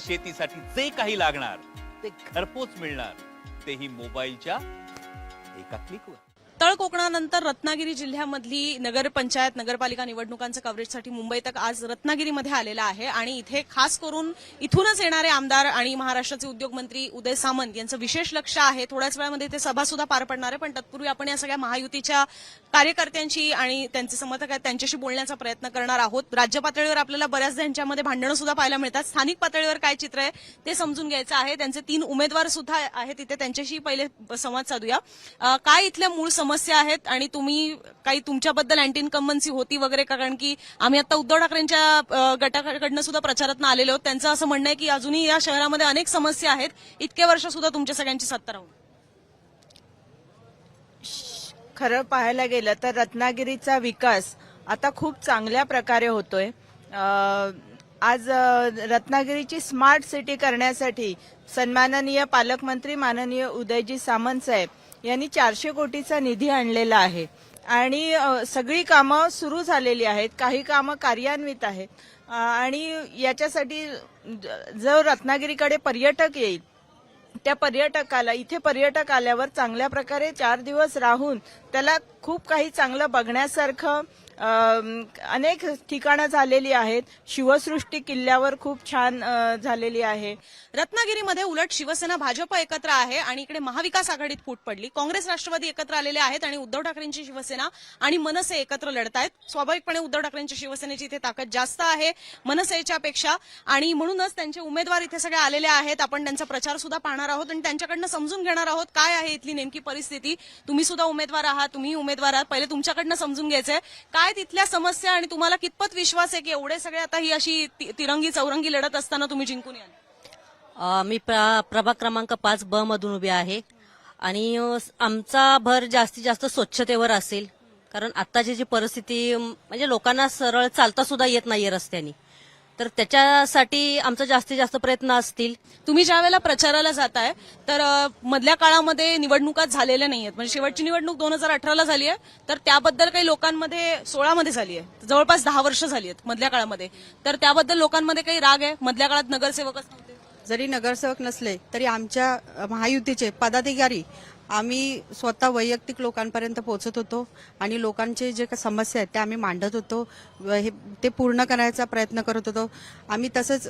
शेतीसाठी जे काही लागणार ते घरपोच मिळणार. तेही मोबाईलच्या एका क्लिकवर. तळ कोकणानंतर रत्नागिरी जिल्ह्यामधली नगरपंचायत नगरपालिका निवडणुकांचं कव्हरेजसाठी मुंबई तक आज रत्नागिरीमध्ये आलेला आहे. आणि इथे खास करून इथूनच येणारे आमदार आणि महाराष्ट्राचे उद्योगमंत्री उदय सामंत यांचं विशेष लक्ष आहे. थोड्याच वेळामध्ये इथे सभा सुद्धा पार पडणार आहे पण तत्पूर्वी आपण या सगळ्या महायुतीच्या कार्यकर्त्यांशी आणि त्यांचे समर्थक आहेत त्यांच्याशी बोलण्याचा प्रयत्न करणार आहोत. राज्य पातळीवर आपल्याला बऱ्याचदा यांच्यामध्ये भांडणं सुद्धा पाहायला मिळतात. स्थानिक पातळीवर काय चित्र आहे ते समजून घ्यायचं आहे. त्यांचे तीन उमेदवार सुद्धा आहेत तिथे त्यांच्याशी पहिले संवाद साधूया. काय इथल्या मूळ समस्या आहेत आणि तुम्ही काही तुमच्याबद्दल अँटी इन्कम्बन्सी होती वगैरे का? कारण की आम्ही आता उद्धव ठाकरेंच्या गटाकडनं सुद्धा प्रचारात आलेलो आहोत. त्यांचं असं म्हणणं आहे की अजूनही या शहरामध्ये अनेक समस्या आहेत. इतके वर्ष सुद्धा तुमच्या सगळ्यांची सत्ता राहून खरं पाहायला गेलं तर रत्नागिरीचा विकास आता खूप चांगल्या प्रकारे होतोय. आज रत्नागिरीची स्मार्ट सिटी करण्यासाठी सन्माननीय पालकमंत्री माननीय उदयजी सामंत साहेब यांनी चारशे कोटीचा निधी आणलेला आहे. आणि सगळी कामं सुरू झालेली आहेत. काही कामं कार्यान्वित आहेत. आणि याच्यासाठी ज- जो रत्नागिरीकडे पर्यटक येईल त्या पर्यटकाला इथे पर्यटक आल्यावर चांगल्या प्रकारे चार दिवस राहून त्याला खूप काही चांगलं बघण्यासारखं अनेक ठिकाणं झालेली आहेत. शिवसृष्टी किल्ल्यावर खूप छान झालेली आहे. रत्नागिरीमध्ये उलट शिवसेना भाजप एकत्र आहे आणि इकडे महाविकास आघाडीत फूट पडली. काँग्रेस राष्ट्रवादी एकत्र आलेले आहेत आणि उद्धव ठाकरेंची शिवसेना आणि मनसे एकत्र लढत आहेत. स्वाभाविकपणे उद्धव ठाकरेंच्या शिवसेनेची इथे ताकद जास्त आहे मनसेच्या पेक्षा. आणि म्हणूनच त्यांचे उमेदवार इथे सगळे आलेले आहेत. आपण त्यांचा प्रचार सुद्धा पाहणार आहोत आणि त्यांच्याकडनं समजून घेणार आहोत काय आहे इथली नेमकी परिस्थिती. तुम्ही सुद्धा उमेदवार आहात तुम्ही उमेदवार आहात. पहिले तुमच्याकडनं समजून घ्यायचंय. काय तिथल्या समस्या आणि तुम्हाला कितपत विश्वास आहे की एवढे सगळे आता ही अशी ति- तिरंगी चौरंगी लढत असताना तुम्ही जिंकून याल? अ, मी प्र- प्रभाग क्रमांक पाच ब मधून उभी आहे. आणि अ, आमचा भर जास्तीत जास्त स्वच्छतेवर असेल. कारण आत्ताची जी परिस्थिती अम, म्हणजे लोकांना सरळ चालता सुद्धा येत नाहीये रस्त्यानी. तर त्याच्यासाठी आमचा जास्तीत जास्त प्रयत्न असतील. तुम्ही ज्या वेळेला प्रचाराला जाताय तर अ, मधल्या काळामध्ये निवडणुका झालेल्या नाहीयेत. म्हणजे शेवटची निवडणूक दोन हजार अठराला झाली आहे तर त्याबद्दल काही लोकांमध्ये सोळामध्ये झाली आहे. जवळपास दहा वर्ष झाली आहेत मधल्या काळामध्ये. तर त्याबद्दल लोकांमध्ये काही राग आहे? मधल्या काळात नगरसेवकच नव्हते? जरी नगरसेवक नसले तरी आमच्या महायुतीचे पदाधिकारी आम्ही स्वतः वैयक्तिक लोकांपर्यंत पोहोचत होतो आणि लोकांचे जे काही समस्या आहेत त्या आम्ही मांडत होतो. व हे ते पूर्ण करायचा प्रयत्न करत होतो. आम्ही तसंच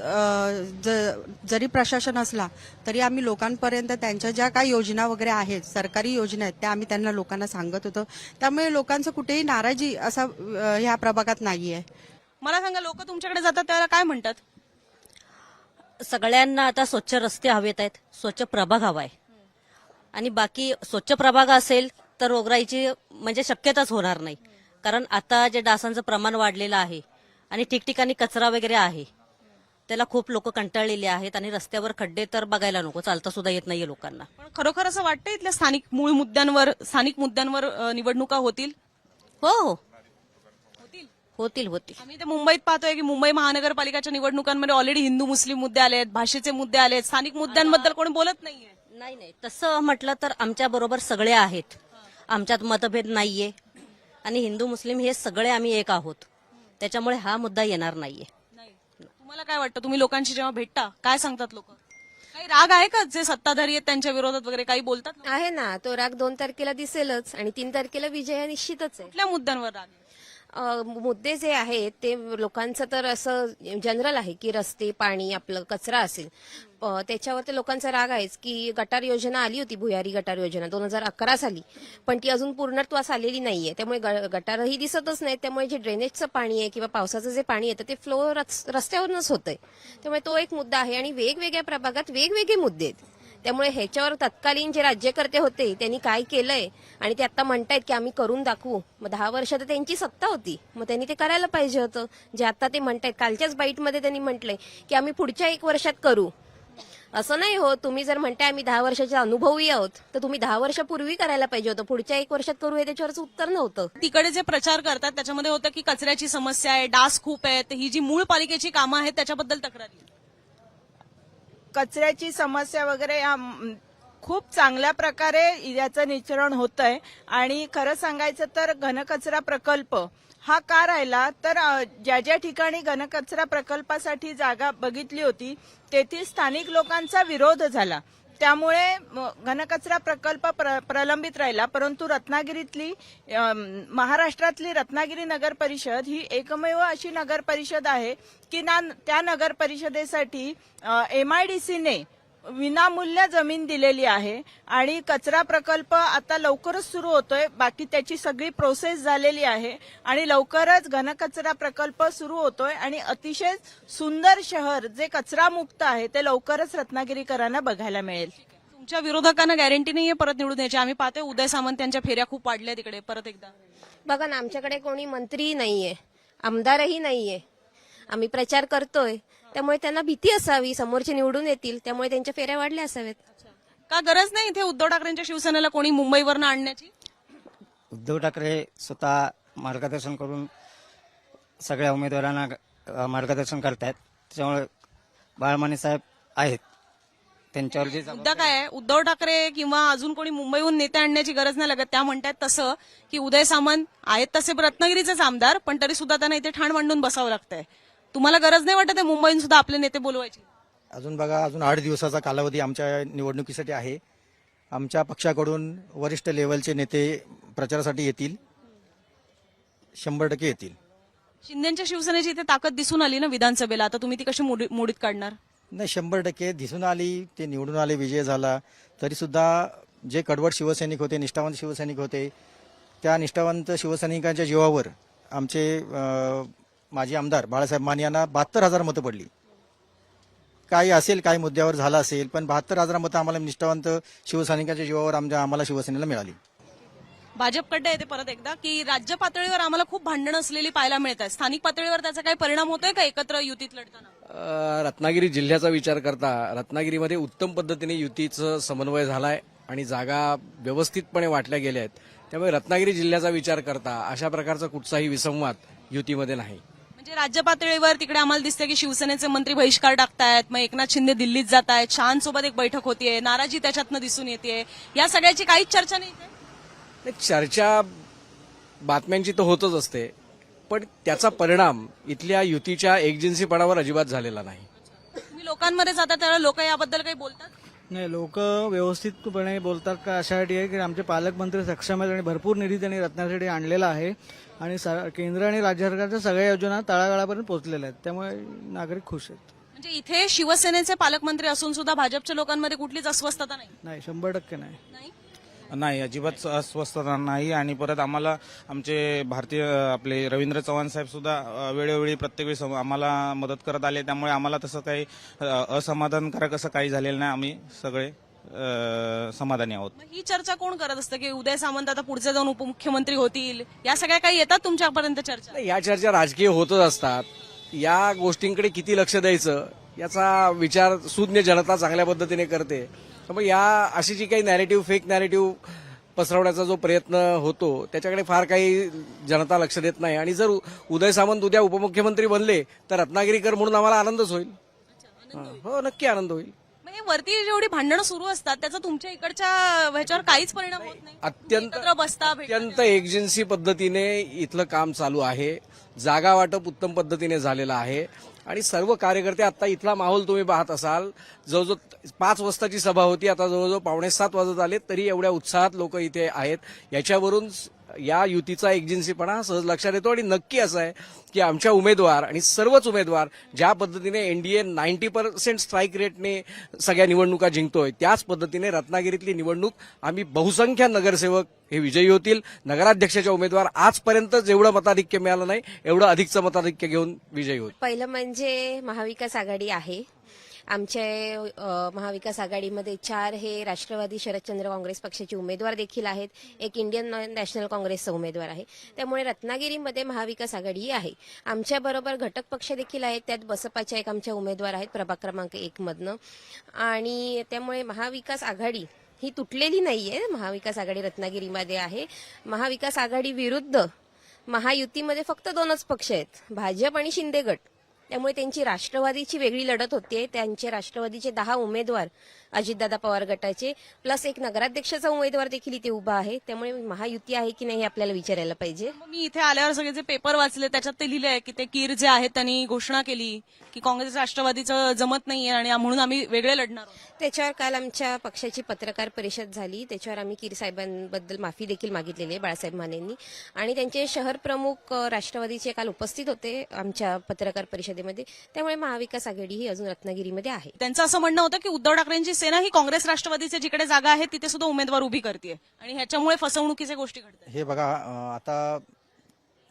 जरी प्रशासन असला तरी आम्ही लोकांपर्यंत त्यांच्या ज्या काही योजना वगैरे आहेत सरकारी योजना आहेत त्या आम्ही त्यांना लोकांना सांगत होतो. त्यामुळे लोकांचं कुठेही नाराजी असा ह्या प्रभागात नाहीये. मला सांगा लोक तुमच्याकडे जातात त्याला काय म्हणतात? सगळ्यांना आता स्वच्छ रस्ते हवेत आहेत. स्वच्छ प्रभाग हवाय आणि बाकी स्वच्छ प्रभाग असेल तर रोगराईची म्हणजे शक्यताच होणार नाही. कारण आता जे डासांचं प्रमाण वाढलेलं आहे आणि ठिकठिकाणी कचरा वगैरे आहे त्याला खूप लोक कंटाळलेले आहेत आणि रस्त्यावर खड्डे तर बघायला नको चालता सुद्धा येत नाहीये लोकांना. पण खरोखर असं वाटतं इथल्या स्थानिक मूळ मुद्द्यांवर स्थानिक मुद्द्यांवर अ, निवडणुका होतील? हो हो. होतील? होतील होतील. आम्ही ते मुंबईत पाहतोय की मुंबई महानगरपालिकाच्या निवडणुकांमध्ये ऑलरेडी हिंदू मुस्लिम मुद्दे आले आहेत भाषेचे मुद्दे आले आहेत स्थानिक मुद्द्यांबद्दल कोणी बोलत नाहीये. नाही नाही. तसं म्हटलं तर आमच्या बरोबर सगळे आहेत. आमच्यात मतभेद नाहीये. आणि हिंदू मुस्लिम हे सगळे आम्ही एक आहोत. त्याच्यामुळे हा मुद्दा येणार नाहीये. नाही. तुम्हाला काय वाटतं? तुम्ही लोकांशी जेव्हा भेटता काय सांगतात लोक? काही राग आहे का? जे सत्ताधारी आहेत त्यांच्या विरोधात वगैरे काही बोलतात? आहे ना. तो राग दोन तारखेला दिसेलच आणि तीन तारखेला विजय निश्चितच आहे. कुठल्या मुद्द्यांवर राग आहे? मुद्दे जे आहेत ते लोकांचं तर असं जनरल आहे की रस्ते पाणी आपलं कचरा असेल. त्याच्यावर ते लोकांचा राग आहेच की गटार योजना आली होती भुयारी गटार योजना दोन हजार अकरा साली. पण ती अजून पूर्णत्वास आलेली नाहीये. त्यामुळे ग- गटारही दिसतच नाही त्यामुळे जे ड्रेनेजचं पाणी आहे किंवा पावसाचं जे पाणी येतं ते फ्लो रस्त्यावरूनच होतंय. त्यामुळे तो एक मुद्दा आहे आणि वेगवेगळ्या प्रभागात वेगवेगळे मुद्दे आहेत. त्यामुळे ह्याच्यावर तत्कालीन जे राज्यकर्ते होते त्यांनी काय केलंय? आणि ते आता म्हणतायत की आम्ही करून दाखवू. मग दहा वर्ष तर त्यांची सत्ता होती. मग त्यांनी ते करायला पाहिजे होतं. जे आता ते म्हणतायत कालच्याच बाईटमध्ये त्यांनी म्हटलंय की आम्ही पुढच्या एक वर्षात करू. असं नाही हो तुम्ही जर म्हणताय आम्ही दहा वर्षाचे अनुभवी आहोत तर तुम्ही दहा वर्षापूर्वी करायला पाहिजे होतं. पुढच्या एक वर्षात करू हे त्याच्यावरच उत्तर नव्हतं. तिकडे जे प्रचार करतात त्याच्यामध्ये होतं की कचऱ्याची समस्या आहे डास खूप आहेत ही जी मूळ पालिकेची कामं आहेत त्याच्याबद्दल तक्रारी कचऱ्याची समस्या वगैरे या खूप चांगल्या प्रकारे याचं निचरण होत आहे आणि खरं सांगायचं तर घनकचरा प्रकल्प हा का राहिला? तर ज्या ज्या ठिकाणी घनकचरा प्रकल्पासाठी जागा बघितली होती तेथील स्थानिक लोकांचा विरोध झाला. त्यामुळे म, घनकचरा प्रकल्प प्र, प्रलंबित राहिला. परंतु रत्नागिरीतली महाराष्ट्रातली रत्नागिरी नगर परिषद ही एकमेव अशी नगर परिषद आहे की ना त्या नगर परिषदेसाठी एमआयडीसीने विनामूल्य जमीन दिलेली आहे आणि कचरा प्रकल्प आता लवकरच सुरू होतोय. बाकी त्याची सगळी प्रोसेस झालेली आहे आणि लवकरच घनकचरा प्रकल्प सुरू होतोय आणि अतिशय सुंदर शहर जे कचरामुक्त आहे ते लवकरच रत्नागिरीकरांना बघायला मिळेल. तुमच्या विरोधकांना गॅरंटी नाहीये परत निवडून यायची आम्ही पाहतोय उदय सामंत यांच्या फेऱ्या खूप वाढल्या तिकडे. परत एकदा. बघा ना आमच्याकडे कोणी मंत्री नाहीये आमदारही नाहीये. आम्ही प्रचार करतोय. त्यामुळे त्यांना भीती असावी समोरचे निवडून येतील त्यामुळे त्यांच्या फेऱ्या वाढल्या असाव्यात. का गरज नाही इथे उद्धव ठाकरेंच्या शिवसेनेला कोणी मुंबईवरनं आणण्याची? उद्धव ठाकरे स्वतः मार्गदर्शन करून सगळ्या उमेदवारांना मार्गदर्शन करतायत. त्याच्यामुळे बाळमाने साहेब आहेत. त्यांच्यावर जे मुद्दा काय आहे? उद्धव ठाकरे किंवा अजून कोणी मुंबईहून नेते आणण्याची गरज नाही लागत. त्या म्हणतात तसं की उदय सामंत आहेत तसे रत्नागिरीचेच आमदार पण तरी सुद्धा त्यांना इथे ठाण मांडून बसावं लागतंय. तुम्हाला गरज नाही वाटत आहे मुंबईहून सुद्धा आपले नेते बोलवायची? अजून बघा अजून आठ दिवसाचा कालावधी आमच्या निवडणुकीसाठी आहे. आमच्या पक्षाकडून वरिष्ठ लेवलचे नेते प्रचारासाठी येतील. शंभर टक्के येतील. शिंदेच्या शिवसेनेची इथे ताकद दिसून आली ना विधानसभेला? आता तुम्ही ती कशी मोडी- मोडीत काढणार? नाही शंभर टक्के दिसून आली ते निवडून आले विजय झाला. तरी सुद्धा जे कडवट शिवसैनिक होते निष्ठावंत शिवसैनिक होते त्या निष्ठावंत शिवसैनिकांच्या जीवावर आमचे अ, माजी आमदार बाळासाहेब माने यांना बहात्तर हजार मतं पडली. काही असेल काही मुद्द्यावर झालं असेल पण बहात्तर हजार मतं आम्हाला निष्ठावंत शिवसैनिकांच्या जीवावर आमच्या आम्हाला शिवसेनेला मिळाली. भाजपकडे येते परत एकदा की राज्य पातळीवर आम्हाला खूप भांडणं असलेली पाहायला मिळत आहे स्थानिक पातळीवर त्याचा काही परिणाम होतोय का एकत्र युतीत लढताना? रत्नागिरी जिल्ह्याचा विचार करता रत्नागिरीमध्ये उत्तम पद्धतीने युतीचं समन्वय झालाय आणि जागा व्यवस्थितपणे वाटल्या गेल्या आहेत. त्यामुळे रत्नागिरी जिल्ह्याचा विचार करता अशा प्रकारचा कुठचाही विसंवाद युतीमध्ये नाही. म्हणजे राज्य पातळीवर तिकडे आम्हाला दिसतंय की शिवसेनेचे मंत्री बहिष्कार टाकतायत मग एकनाथ शिंदे दिल्लीत जात आहेत सोबत एक बैठक होतीये नाराजी त्याच्यातनं दिसून येते या सगळ्याची काहीच चर्चा नाही इथे? चर्चा बातम्यांची तर होतच असते पण त्याचा परिणाम इथल्या युतीच्या एकजिन्सीपणावर अजिबात झालेला नाही. तुम्ही लोकांमध्ये जाता त्यावेळेला लोक याबद्दल काही बोलतात? नाही लोक व्यवस्थितपणे बोलतात का अशासाठी आहे की आमचे पालकमंत्री सक्षम आहेत आणि भरपूर निधी त्यांनी रत्नागिरीसाठी आणलेला आहे. आणि स- केंद्र आणि राज्य सरकारच्या सगळ्या योजना तळागाळापर्यंत पोहोचलेल्या आहेत. त्यामुळे नागरिक खुश आहेत. म्हणजे इथे शिवसेनेचे पालकमंत्री असून सुद्धा भाजपच्या लोकांमध्ये कुठलीच अस्वस्थता नाही? नाही शंभर टक्के नाही. नाही? नाही अजिबात अस्वस्थता नाही आणि परत आम्हाला आमचे भारतीय आपले रवींद्र चव्हाण साहेब सुद्धा वेळोवेळी प्रत्येक वेळी सम- आम्हाला मदत करत आले. त्यामुळे आम्हाला तसं काही असमाधानकारक असं काही झालेलं नाही आम्ही सगळे. अ, समाधानी आहोत. मग ही चर्चा कोण करत असतं? की उदय सामंत आता पुढचे जाऊन उपमुख्यमंत्री होतील? या सगळ्या काही येतात तुमच्यापर्यंत चर्चा? नाही, या चर्चा राजकीय होतच असतात. या गोष्टींकडे किती लक्ष द्यायचं? याचा विचार सुज्ञ जनता चांगल्या पद्धतीने करते. त्यामुळे या अशी जी काही नॅरेटिव्ह फेक नॅरेटिव्ह पसरवण्याचा जो प्रयत्न होतो त्याच्याकडे फार काही जनता लक्ष देत नाही. आणि जर उ- उदय सामंत उद्या उपमुख्यमंत्री बनले तर रत्नागिरीकर म्हणून आम्हाला आनंदच होईल. हा, हो नक्की आनंद होईल. हे वरती जेवढी भांडणं सुरू असतात त्याचा तुमच्या इकडच्या ह्याच्यावर काहीच परिणाम होत नाही. अत्यंत एकत्र बसता भेटता. अत्यंत एजन्सी पद्धतीने इथलं काम चालू आहे. जागा वाटप उत्तम पद्धतीने झालेलं आहे. आणि सर्व कार्यकर्ते आता इथला माहोल तुम्ही पाहत असाल. जवळजवळ पाच वाजताची सभा होती. आता जवळजवळ पावणे सात वाजत आले तरी एवढ्या उत्साहात लोक इथे आहेत. याच्यावरून या युतीचा एकजिन्सीपणा सहज लक्षात येतो आणि नक्की असं आहे की आमच्या उमेदवार आणि सर्वच उमेदवार ज्या पद्धतीने एनडीए नाईन्टी पर्सेंट स्ट्राईक रेटने सगळ्या निवडणुका जिंकतोय त्याच पद्धतीने रत्नागिरीतली निवडणूक आम्ही बहुसंख्य नगरसेवक हे विजयी होतील. नगराध्यक्षाच्या उमेदवार आजपर्यंत जेवढं मताधिक्य मिळालं नाही एवढं अधिकचं मताधिक्य घेऊन विजयी होईल पहिलं म्हणजे महाविकास आघाडी आहे. आमचे महाविकास आघाडीमध्ये चार हे राष्ट्रवादी शरदचंद्र काँग्रेस पक्षाचे उमेदवार देखील आहेत. एक इंडियन नॅशनल काँग्रेसचा उमेदवार आहे. त्यामुळे रत्नागिरीमध्ये महाविकास आघाडीही आहे. आमच्याबरोबर घटक पक्ष देखील आहेत. त्यात बसपाच्या एक आमच्या उमेदवार आहेत प्रभाग क्रमांक एक मधनं. आणि त्यामुळे महाविकास आघाडी ही तुटलेली नाहीये. महाविकास आघाडी रत्नागिरीमध्ये आहे. महाविकास आघाडी विरुद्ध महायुतीमध्ये फक्त दोनच पक्ष आहेत. भाजप आणि शिंदे गट त्यामुळे त्यांची राष्ट्रवादीची वेगळी लढत होते. त्यांचे राष्ट्रवादीचे दहा उमेदवार अजितदादा पवार गटाचे प्लस एक नगराध्यक्षाचा उमेदवार देखील इथे उभा आहे. त्यामुळे महायुती आहे की नाही हे आपल्याला विचारायला पाहिजे. मी इथे आल्यावर सगळे जे पेपर वाचले त्याच्यात ते लिहिले आहे की ते कीर जे आहेत त्यांनी घोषणा केली की काँग्रेस राष्ट्रवादीचं जमत नाहीये आणि म्हणून आम्ही वेगळे लढणार त्याच्यावर काल आमच्या पक्षाची पत्रकार परिषद झाली. त्याच्यावर आम्ही कीर साहेबांबद्दल माफी देखील मागितलेली आहे बाळासाहेब मानेंनी. आणि त्यांचे शहर प्रमुख राष्ट्रवादीचे काल उपस्थित होते आमच्या पत्रकार परिषदेमध्ये त्यामुळे महाविकास आघाडी ही अजून रत्नागिरीमध्ये आहे. त्यांचं असं म्हणणं होतं की उद्धव ठाकरेंची सेना ही काँग्रेस राष्ट्रवादीचे जिकडे जागा आहे तिथे सुद्धा उमेदवार उभी करते आणि ह्याच्यामुळे फसवणुकीच्या गोष्टी घडतात. हे बघा आता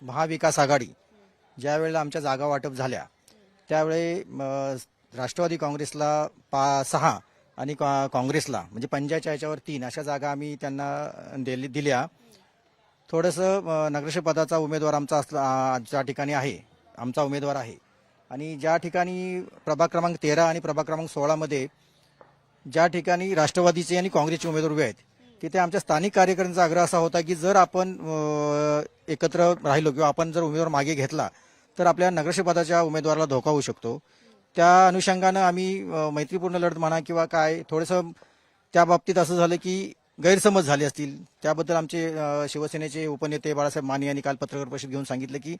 महाविकास आघाडी ज्या वेळेला आमच्या जागा वाटप झाल्या त्यावेळी राष्ट्रवादी काँग्रेसला पा सहा आणि का- काँग्रेसला म्हणजे पंजाच्या याच्यावर तीन अशा जागा आम्ही त्यांना दिली दिल्या. थोडंसं अं, नगरसेवक पदाचा उमेदवार आमचा असला ज्या ठिकाणी आहे आमचा उमेदवार आहे आणि ज्या ठिकाणी प्रभाग क्रमांक तेरा आणि प्रभाग क्रमांक सोळामध्ये ज्या ठिकाणी राष्ट्रवादीचे आणि काँग्रेसचे उमेदवार उभे आहेत तिथे आमच्या स्थानिक कार्यकर्त्यांचा आग्रह असा होता की जर आपण एकत्र राहिलो किंवा आपण जर उमेदवार मागे घेतला तर आपल्या नगरसेपदाच्या उमेदवाराला धोका होऊ शकतो. त्या अनुषंगानं आम्ही मैत्रीपूर्ण लढत म्हणा किंवा काय थोडंसं त्या बाबतीत असं झालं की गैरसमज झाले असतील. त्याबद्दल आमचे शिवसेनेचे उपनेते बाळासाहेब माने यांनी काल पत्रकार परिषद घेऊन सांगितलं की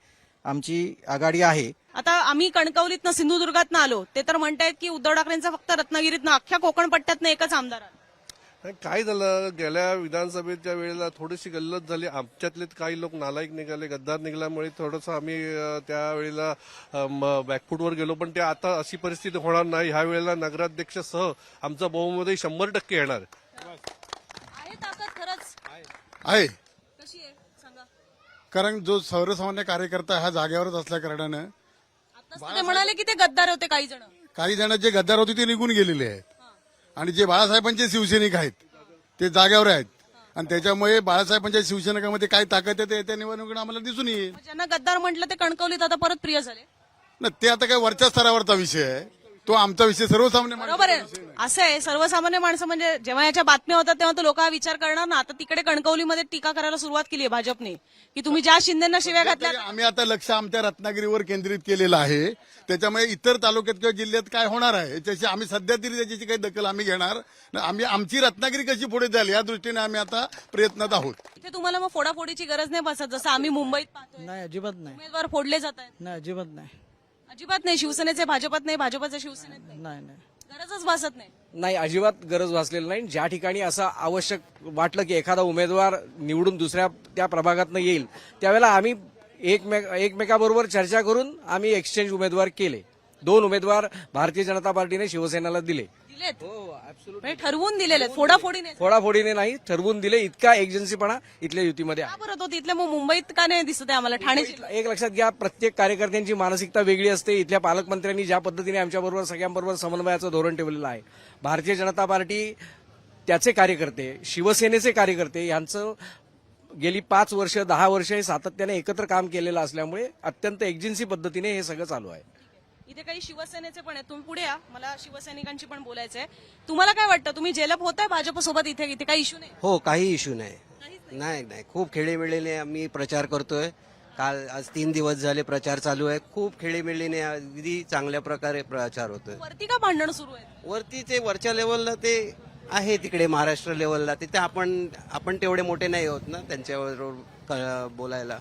आमची आघाडी आहे. आता आम्ही कणकवलीतनं सिंधुदुर्गातनं आलो ते तर म्हणतायत की उद्धव ठाकरेंचा फक्त रत्नागिरीतनं अख्ख्या कोकण पट्ट्यातनं एकच आमदार आला. नाही, काय झालं? गेल्या विधानसभेच्या वेळेला थोडीशी गल्लत झाली. आमच्यातले काही लोक नालायक निघाले गद्दार निघाल्यामुळे थोडंसं आम्ही अं, त्या वेळेला बॅकफूटवर गेलो. पण ते आता अशी परिस्थिती होणार नाही. ह्या वेळेला नगराध्यक्षसह आमचा बहुमतही शंभर टक्के येणार. आहे ताकद खरंच. आहे. कारण जो सर्वसामान्य कार्यकर्ता ह्या जागेवरच असल्या कारणानं आताच ते म्हणाले की ते गद्दार होते काही जण. काही जण जे गद्दार होते ते निघून गेलेले आहेत. आणि जे बाळासाहेबांचे शिवसैनिक आहेत ते जागेवर आहेत. आणि त्याच्यामुळे बाळासाहेबांच्या शिवसैनिकामध्ये काय ताकद आहे ते त्या निवडणुकीत आम्हाला दिसून येईल. ज्यांना गद्दार म्हटलं ते कणकवलीत आता परत प्रिय झाले. ना ते आता काय वरच्या स्तरावरचा विषय आहे. तो आमचा विषय सर्वसामान्य बरोबर आहे. असं आहे सर्वसामान्य माणसं म्हणजे जेव्हा याच्या बातम्या होतात तेव्हा तो लोक हा विचार करणार ना. आता तिकडे कणकवलीमध्ये टीका करायला सुरुवात केली आहे भाजपने की तुम्ही ज्या शिंदेना शिव्या घातल्या आम्ही आता लक्ष आमच्या रत्नागिरीवर केंद्रित केलेलं आहे. त्याच्यामुळे इतर तालुक्यात किंवा जिल्ह्यात काय होणार आहे? याच्याशी आम्ही सध्या तरी त्याची काही दखल आम्ही घेणार आम्ही आमची रत्नागिरी कशी पुढे जाईल या दृष्टीने आम्ही आता प्रयत्नात आहोत. इथे तुम्हाला मग फोडाफोडीची गरज नाही बसत जसं आम्ही मुंबईत पाहतोय. नाही अजिबात नाही. उमेदवार फोडले जात आहेत. नाही अजिबात नाही. अजिबात नाही शिवसेनेचे भाजपात नाही भाजपाचे शिवसेनेत नाही. नाही नाही. गरजच भासत नाही. नाही अजिबात गरज भासलेली नाही. ज्या ठिकाणी असं आवश्यक वाटलं की एखादा उमेदवार निवडून दुसऱ्या त्या प्रभागातनं येईल त्यावेळेला आम्ही एकमेक एकमेकाबरोबर चर्चा करून आम्ही एक्सचेंज उमेदवार केले. दोन उमेदवार भारतीय जनता पार्टीने शिवसेनेला दिले. दिलेत म्हणजे ठरवून दिलेले आहेत, फोडाफोडी नाही फोडाफोडीने नाही ठरवून दिले इतका एजन्सीपणा इथल्या युतीमध्ये आहे. का बरं तो तिथले मग मुंबईत का नाही दिसत आहे आम्हाला ठाणे जिल्ह्यात? एक लक्षात घ्या प्रत्येक कार्यकर्त्यांची मानसिकता वेगळी असते. इथल्या पालकमंत्र्यांनी ज्या पद्धतीने आमच्याबरोबर सगळ्यांबरोबर समन्वयाचं धोरण ठेवलेलं आहे. भारतीय जनता पार्टी त्याचे कार्यकर्ते शिवसेनेचे कार्यकर्ते यांचं गेली पाच वर्ष दहा वर्ष हे सातत्याने एकत्र काम केलेलं असल्यामुळे अत्यंत एजन्सी पद्धतीने हे सगळं चालू आहे. इथे काही शिवसेनेचे पण आहेत. तुम्ही पुढे या. मला शिवसैनिकांची पण बोलायचंय. तुम्हाला काय वाटतं? तुम्ही जेलप होताय भाजपसोबत इथे? इथे काही इश्यू नाही? हो काही इश्यू नाही. नाही. नाही खूप खेळीमेळीने आम्ही प्रचार करतोय. काल आज तीन दिवस झाले प्रचार चालू आहे. खूप खेळीमेळीने अगदी चांगल्या प्रकारे प्रचार होतोय. वरती का भांडण सुरू आहे वरती ते वरच्या लेवलला ते आहे तिकडे महाराष्ट्र लेवलला तिथे आपण आपण तेवढे मोठे नाही होत ना त्यांच्याबरोबर बोलायला.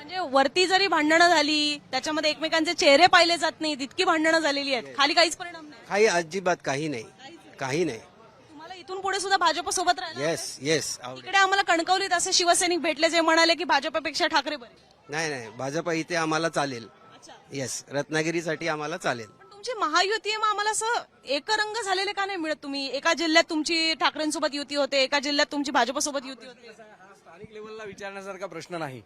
म्हणजे वरती जरी भांडणं झाली त्याच्यामध्ये एकमेकांचे चेहरे पाहिले जात नाहीत इतकी भांडणं झालेली आहेत. खाली काहीच परिणाम नाही. काही अजिबात काही नाही. काही नाही. तुम्हाला इथून पुढे सुद्धा भाजप सोबत राहिलं येस येस इकडे आम्हाला कणकवलीत असे शिवसैनिक भेटले जे म्हणाले की भाजपपेक्षा ठाकरे बरे. नाही नाही. भाजप इथे आम्हाला चालेल. येस रत्नागिरीसाठी आम्हाला चालेल. पण तुमची महायुती आहे मग आम्हाला असं एकरंग झालेले का नाही मिळत तुम्ही? एका जिल्ह्यात तुमची ठाकरेंसोबत युती होते एका जिल्ह्यात तुमची भाजपसोबत युती होते. हा स्थानिक लेवलला विचारण्यासारखा प्रश्न नाही.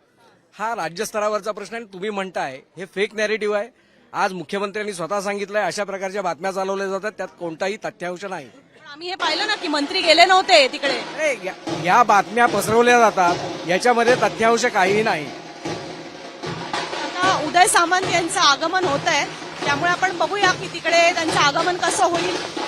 हा राज्यस्तरावरचा प्रश्न आहे. तुम्ही म्हणताय हे फेक नॅरेटिव्ह आहे. आज मुख्यमंत्र्यांनी स्वतः सांगितलंय अशा प्रकारच्या बातम्या चालवल्या जातात त्यात कोणताही तथ्यांश नाही. आम्ही हे पाहिलं ना की मंत्री गेले नव्हते तिकडे. अरे, या- बातम्या पसरवल्या जातात याच्यामध्ये तथ्यांश काहीही नाही. आता उदय सामंत यांचं आगमन होत आहे त्यामुळे आपण बघूया की तिकडे त्यांचं आगमन कसं होईल.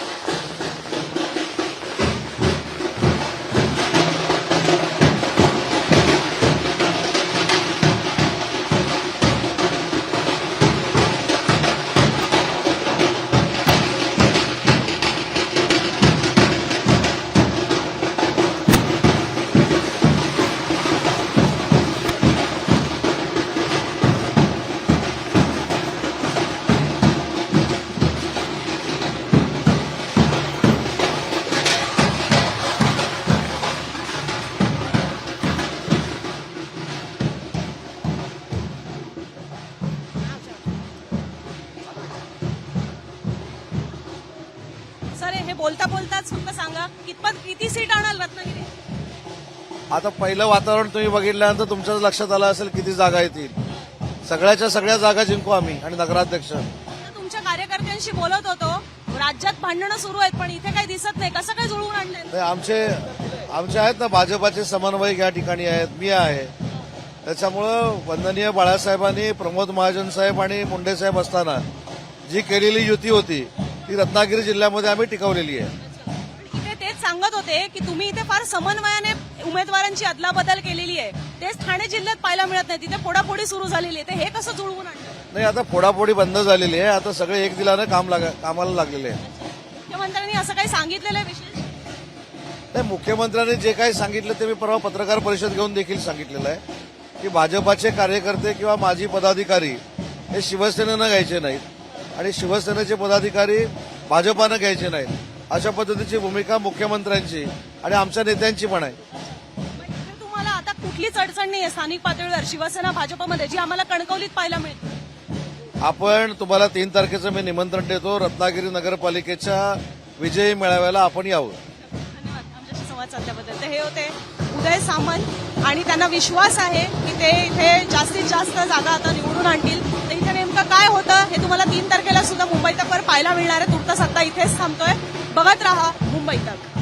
आता पहिलं वातावरण तुम्ही बघितल्यानंतर तुमच्याच लक्षात आलं असेल किती जागा येतील. सगळ्याच्या सगळ्या जागा जिंकू आम्ही आणि नगराध्यक्ष. तुमच्या कार्यकर्त्यांशी बोलत होतो. राज्यात भांडणं सुरू आहेत पण इथे काही दिसत नाही. कसं काय जुळवून आणलंय? नाही, आमचे आमचे आहेत ना भाजपाचे समन्वयक या ठिकाणी आहेत मी आहे. त्याच्यामुळं वंदनीय बाळासाहेबांनी प्रमोद महाजन साहेब आणि मुंडे साहेब असताना जी केलेली युती होती ती रत्नागिरी जिल्ह्यामध्ये आम्ही टिकवलेली आहे. तेच सांगत होते की तुम्ही इथे फार समन्वयाने उमेदवारांची अदलाबदल केलेली आहे. तेच ठाणे जिल्ह्यात पाहायला मिळत नाही. तिथे फोडाफोडी सुरू झालेली आहे. ते हे कसं जुळवून आणलं? नाही आता फोडाफोडी बंद झालेली आहे. आता सगळे एक दिलानं काम लाग कामाला लागलेले आहे. मुख्यमंत्र्यांनी असं काही सांगितलेलं आहे विशेष? नाही मुख्यमंत्र्यांनी जे काही सांगितलं ते मी परवा पत्रकार परिषद घेऊन देखील सांगितलेलं आहे. की भाजपाचे कार्यकर्ते किंवा माजी पदाधिकारी हे शिवसेनेनं घ्यायचे नाहीत आणि शिवसेनेचे पदाधिकारी भाजपानं घ्यायचे नाहीत. अशा पद्धतीची भूमिका मुख्यमंत्र्यांची आणि आमच्या नेत्यांची पण आहे. कुठलीच अडचण नाही आहे स्थानिक पातळीवर शिवसेना भाजपमध्ये जी आम्हाला कणकवलीत पाहायला मिळते. आपण तुम्हाला तीन तारखेचं मी निमंत्रण देतो. रत्नागिरी नगरपालिकेच्या विजयी मेळाव्याला आपण यावं. धन्यवाद. आमच्याशी संवाद साधल्याबद्दल. तर हे होते उदय सामंत आणि त्यांना विश्वास आहे की ते इथे जास्तीत जास्त जागा आता निवडून आणतील. तर इथे नेमकं काय होतं हे तुम्हाला तीन तारखेला सुद्धा मुंबई तकवर पाहायला मिळणार आहे. तुर्तास आता इथेच थांबतोय. बघत राहा मुंबई तक.